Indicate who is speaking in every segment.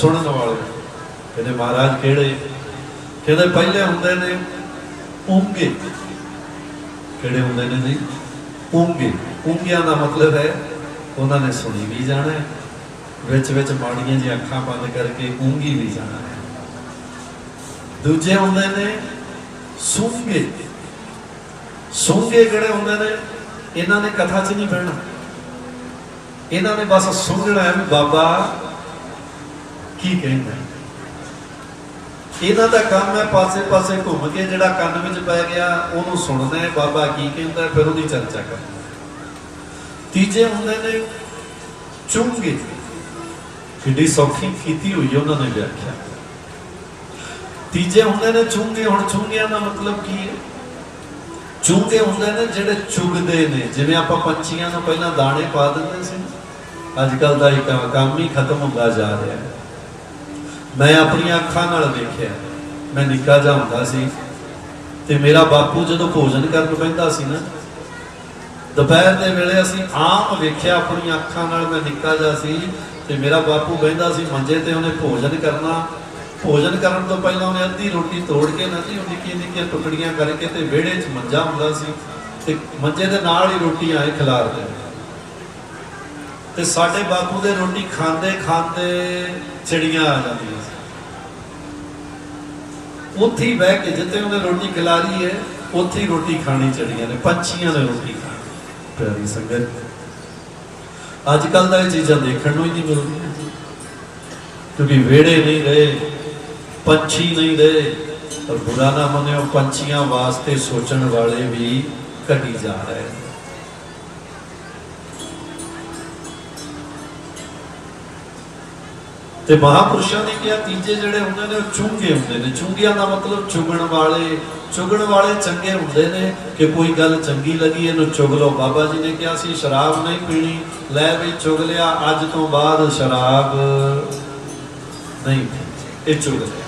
Speaker 1: ਸੁਣਨ ਵਾਲੇ। ਕਹਿੰਦੇ, ਮਹਾਰਾਜ, ਕਿਹੜੇ? ਕਹਿੰਦੇ, ਪਹਿਲੇ ਹੁੰਦੇ ਨੇ ਉਂਗੇ। ਕਿਹੜੇ ਹੁੰਦੇ ਨੇ ਜੀ? ਉਂਗੇ। ਉਂਗਿਆਂ ਦਾ ਮਤਲਬ ਹੈ, ਉਹਨਾਂ ਨੇ ਸੁਣੀ ਵੀ ਜਾਣਾ ਹੈ। ਵਿੱਚ ਵਿੱਚ ਮਾੜੀਆਂ ਜੀ ਅੱਖਾਂ ਬੰਦ ਕਰਕੇ ਉਂਗੀ ਵੀ ਜਾਣਾ ਹੈ। ਦੂਜੇ ਹੁੰਦੇ ਨੇ ਸੂੰਗੇ। ਸੁੰਗੇ ਕਿਹੜੇ ਹੁੰਦੇ ਨੇ? ਇਹਨਾਂ ਨੇ ਕਥਾ 'ਚ ਨਹੀਂ ਬਹਿਣਾ। ਇਹਨਾਂ ਨੇ ਬਸ ਸੁਣਨਾ ਹੈ ਵੀ ਬਾਬਾ ਕੀ ਕਹਿੰਦਾ ਇਹਨਾਂ ਦਾ ਕੰਮ ਹੈ ਪਾਸੇ-ਪਾਸੇ ਘੁੰਮ ਕੇ ਜਿਹੜਾ ਕੰਨ ਵਿੱਚ ਪੈ ਗਿਆ, ਉਹਨੂੰ ਸੁਣਨਾ ਹੈ, ਬਾਬਾ ਕੀ ਕਹਿੰਦਾ ਫਿਰ ਉਹਦੀ ਚਰਚਾ ਕਰਨੀ ਤੀਜੇ ਹੁੰਦੇ ਨੇ ਚੁੰਗੇ ਕਿੱਡੀ ਸੌਖੀ ਕੀਤੀ ਹੋਈ ਉਹਨਾਂ ਨੇ ਵਿਆਖਿਆ। ਤੀਜੇ ਹੁੰਦੇ ਨੇ ਚੁੰਗੇ ਹੁਣ ਚੁੰਗਿਆਂ ਦਾ ਮਤਲਬ ਕੀ ਹੈ? ਚੁੰਗੇ ਹੁੰਦੇ ਨੇ ਜਿਹੜੇ ਚੁਗਦੇ ਨੇ, ਜਿਵੇਂ ਆਪਾਂ ਪੰਛੀਆਂ ਨੂੰ ਪਹਿਲਾਂ ਦਾਣੇ ਪਾ ਦਿੰਦੇ ਸੀ ਅੱਜ ਕੱਲ ਦਾ ਇੱਕ ਕੰਮ ਹੀ ਖਤਮ ਹੁੰਦਾ ਜਾ ਰਿਹਾ ਹੈ। ਮੈਂ ਆਪਣੀਆਂ ਅੱਖਾਂ ਨਾਲ ਵੇਖਿਆ। ਮੈਂ ਨਿੱਕਾ ਜਿਹਾ ਹੁੰਦਾ ਸੀ ਤੇ ਮੇਰਾ ਬਾਪੂ ਜਦੋਂ ਭੋਜਨ ਕਰਨ ਬੈਠਦਾ ਸੀ ਨਾ, ਦੁਪਹਿਰ ਦੇ ਵੇਲੇ ਅਸੀਂ ਆਮ ਵੇਖਿਆ ਆਪਣੀਆਂ ਅੱਖਾਂ ਨਾਲ ਮੈਂ ਨਿੱਕਾ ਜਿਹਾ ਸੀ ਤੇ ਮੇਰਾ ਬਾਪੂ ਬੈਠਦਾ ਸੀ ਮੰਜੇ ਤੇ ਉਹਨੇ ਭੋਜਨ ਕਰਨਾ। ਭੋਜਨ ਕਰਨ ਤੋਂ ਪਹਿਲਾਂ ਉਹਨੇ ਅੱਧੀ ਰੋਟੀ ਤੋੜ ਕੇ ਨਾ ਜੀ ਉਹ ਨਿੱਕੀਆਂ ਨਿੱਕੀਆਂ ਟੁਕੜੀਆਂ ਕਰਕੇ ਤੇ ਵਿਹੜੇ 'ਚ ਮੰਜਾ ਹੁੰਦਾ ਸੀ ਤੇ ਮੰਜੇ ਦੇ ਨਾਲ ਹੀ ਰੋਟੀ ਆਏ ਖਿਲਾਰ ਦਿੰਦੇ ਤੇ ਸਾਡੇ ਬਾਪੂ ਦੇ ਰੋਟੀ ਖਾਂਦੇ ਖਾਂਦੇ ਚਿੜੀਆਂ ਆ ਜਾਂਦੀਆਂ ਸੀ। ਉੱਥੇ ਬਹਿ ਕੇ ਜਿੱਥੇ ਉਹਨੇ ਰੋਟੀ ਖਿਲਾਰੀ ਹੈ, ਉੱਥੇ ਰੋਟੀ ਖਾਣੀ ਚੜੀਆਂ ਨੇ, ਪੰਛੀਆਂ ਨੇ ਰੋਟੀ ਖਾਣੀ ਪਿਆਰੀ ਸੰਗਤ ਅੱਜ ਕੱਲ ਦਾ ਇਹ ਚੀਜ਼ਾਂ ਦੇਖਣ ਨੂੰ ਹੀ ਨਹੀਂ ਮਿਲਦੀਆਂ। ਕਿਉਂਕਿ ਵਿਹੜੇ ਨਹੀਂ ਰਹੇ, ਪੰਛੀ ਨਹੀਂ ਰਹੇ, ਪਰ ਬੁਰਾ ਨਾ ਮੰਨਿਓ, ਪੰਛੀਆਂ ਵਾਸਤੇ ਸੋਚਣ ਵਾਲੇ ਵੀ ਘਟੀ ਜਾ ਰਹੇ ਤੇ ਮਹਾਪੁਰਸ਼ਾਂ ਨੇ ਕਿਹਾ, ਤੀਜੇ ਜਿਹੜੇ ਹੁੰਦੇ ਨੇ, ਉਹ ਚੁੰਗੇ ਹੁੰਦੇ ਨੇ। ਚੁੰਗਿਆਂ ਦਾ ਮਤਲਬ ਚੁਗਣ ਵਾਲੇ ਚੁਗਣ ਵਾਲੇ ਚੰਗੇ ਹੁੰਦੇ ਨੇ ਕਿ ਕੋਈ ਗੱਲ ਚੰਗੀ ਲੱਗੀ, ਇਹਨੂੰ ਚੁਗ ਲਓ। ਬਾਬਾ ਜੀ ਨੇ ਕਿਹਾ ਸੀ, ਸ਼ਰਾਬ ਨਹੀਂ ਪੀਣੀ, ਲੈ ਵੀ ਚੁਗ ਲਿਆ, ਅੱਜ ਤੋਂ ਬਾਅਦ ਸ਼ਰਾਬ ਨਹੀਂ ਇਹ ਚੁਗ ਲਿਆ।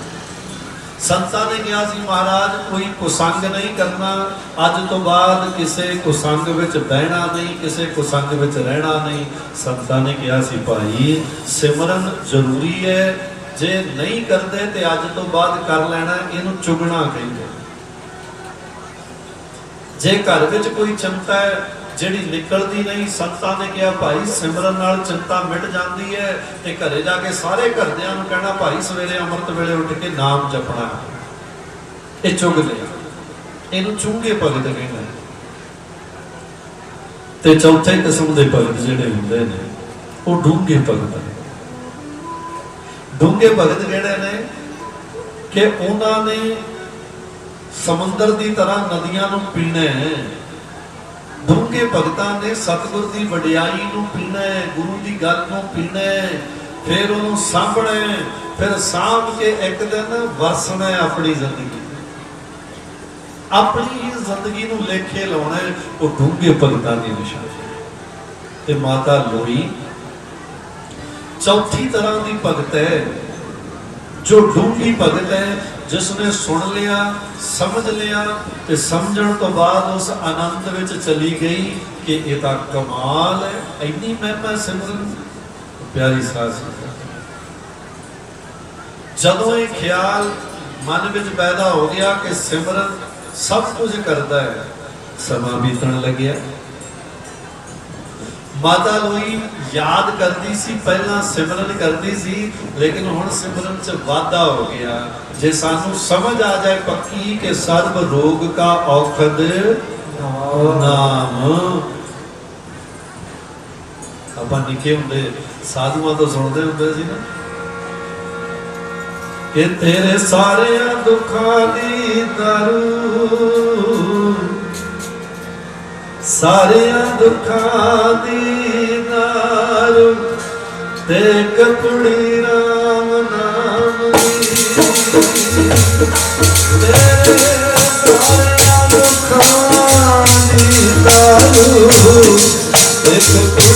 Speaker 1: ਸੰਤਾਂ ਨੇ ਕਿਹਾ ਸੀ, ਮਹਾਰਾਜ, ਕੋਈ ਕੁਸੰਗ ਨਹੀਂ ਕਰਨਾ। ਅੱਜ ਤੋਂ ਬਾਅਦ ਕਿਸੇ ਕੁਸੰਗ ਵਿੱਚ ਬਹਿਣਾ ਨਹੀਂ, ਕਿਸੇ ਕੁਸੰਗ ਵਿੱਚ ਰਹਿਣਾ ਨਹੀਂ। ਸੰਤਾਂ ਨੇ ਕਿਹਾ ਸੀ, ਭਾਈ, ਸਿਮਰਨ ਜ਼ਰੂਰੀ ਹੈ। ਜੇ ਨਹੀਂ ਕਰਦੇ ਤੇ ਅੱਜ ਤੋਂ ਬਾਅਦ ਕਰ ਲੈਣਾ, ਇਹਨੂੰ ਚੁਗਣਾ ਕਹਿੰਦੇ ਜੇ ਘਰ ਵਿੱਚ ਕੋਈ ਚਿੰਤਾ ਹੈ ਜਿਹੜੀ ਨਿਕਲਦੀ ਨਹੀਂ, ਸੰਤਾਂ ਨੇ ਕਿਹਾ, ਭਾਈ ਸਿਮਰਨ ਨਾਲ ਚਿੰਤਾ ਮਿਟ ਜਾਂਦੀ ਹੈ ਤੇ ਘਰੇ ਜਾ ਕੇ ਸਾਰੇ ਘਰਦਿਆਂ ਨੂੰ ਕਹਿਣਾ, ਭਾਈ ਸਵੇਰੇ ਅੰਮ੍ਰਿਤ ਵੇਲੇ ਉੱਠ ਕੇ ਨਾਮ ਜਪਣਾ। ਇਹ ਚੁਗ ਇਹਨੂੰ ਚੁੰਗੇ ਭਗਤ ਕਹਿੰਦੇ ਤੇ ਚੌਥੇ ਕਿਸਮ ਦੇ ਭਗਤ ਜਿਹੜੇ ਹੁੰਦੇ ਨੇ, ਉਹ ਡੂੰਘੇ ਭਗਤ ਨੇ। ਡੂੰਘੇ ਭਗਤ ਜਿਹੜੇ ਨੇ ਕਿ ਉਹਨਾਂ ਨੇ ਸਮੁੰਦਰ ਦੀ ਤਰ੍ਹਾਂ ਨਦੀਆਂ ਨੂੰ ਪੀਣਾ ਹੈ ਡੂੰਘੇ ਭਗਤਾਂ ਨੇ ਸਤਿਗੁਰ ਦੀ ਵਡਿਆਈ ਨੂੰ ਪੀਣਾ ਹੈ, ਗੁਰੂ ਦੀ ਗੱਲ ਨੂੰ ਪੀਣਾ ਹੈ, ਫਿਰ ਉਹਨੂੰ ਸਾਂਭਣਾ ਹੈ, ਫਿਰ ਸਾਂਭ ਕੇ ਇੱਕ ਦਿਨ ਵਰਸਣਾ ਹੈ ਆਪਣੀ ਜ਼ਿੰਦਗੀ। ਆਪਣੀ ਜ਼ਿੰਦਗੀ ਨੂੰ ਲੇਖੇ ਲਾਉਣਾ ਉਹ ਡੂੰਘੇ ਭਗਤਾਂ ਦੀ ਨਿਸ਼ਾਨੀ ਤੇ ਮਾਤਾ ਲੋਈ ਚੌਥੀ ਤਰ੍ਹਾਂ ਦੀ ਭਗਤ ਹੈ, ਜੋ ਡੂੰਘੀ ਭਗਤ ਹੈ ਜਿਸ ਨੇ ਸੁਣ ਲਿਆ, ਸਮਝ ਲਿਆ ਤੇ ਸਮਝਣ ਤੋਂ ਬਾਅਦ ਉਸ ਆਨੰਦ ਵਿੱਚ ਚਲੀ ਗਈ ਕਿ ਇਹ ਤਾਂ ਕਮਾਲ ਹੈ, ਇੰਨੀ ਮਹਿਮਾ ਸਿਮਰਨ। ਪਿਆਰੀ ਸਾਧ ਜਦੋਂ ਇਹ ਖਿਆਲ ਮਨ ਵਿੱਚ ਪੈਦਾ ਹੋ ਗਿਆ ਕਿ ਸਿਮਰਨ ਸਭ ਕੁਝ ਕਰਦਾ ਹੈ, ਸਮਾਂ ਬੀਤਣ ਲੱਗਿਆ। ਮਾਤਾ ਲੋਈ ਯਾਦ ਕਰਦੀ ਸੀ, ਪਹਿਲਾਂ ਸਿਮਰਨ ਕਰਦੀ ਸੀ, ਲੇਕਿਨ ਹੁਣ ਸਿਮਰਨ 'ਚ ਵਾਧਾ ਹੋ ਗਿਆ। ਜੇ ਸਾਨੂੰ ਸਮਝ ਆ ਜਾਏ ਪੱਕੀ ਕਿ ਸਰਬ ਰੋਗ ਕਾ ਔਖਦ ਨਾਮ। ਆਪਾਂ ਨਿੱਕੇ ਹੁੰਦੇ, ਸਾਧੂਆਂ ਤੋਂ ਸੁਣਦੇ ਹੁੰਦੇ ਸੀ ਨਾ। ਕਿ ਤੇਰੇ ਸਾਰਿਆਂ ਦੁੱਖਾਂ ਦੀ ਦਾਰੂ, ਸਾਰਿਆਂ ਦੁੱਖਾਂ ਦੀ ਤੇ ਕਪੜੀ ਰਾਮ ਨਾਮ ਤੇਰੇ ਸਾਰਿਆਂ ਦੁੱਖਾਂ ਦੀ ਦਾਰੂ ਤੇ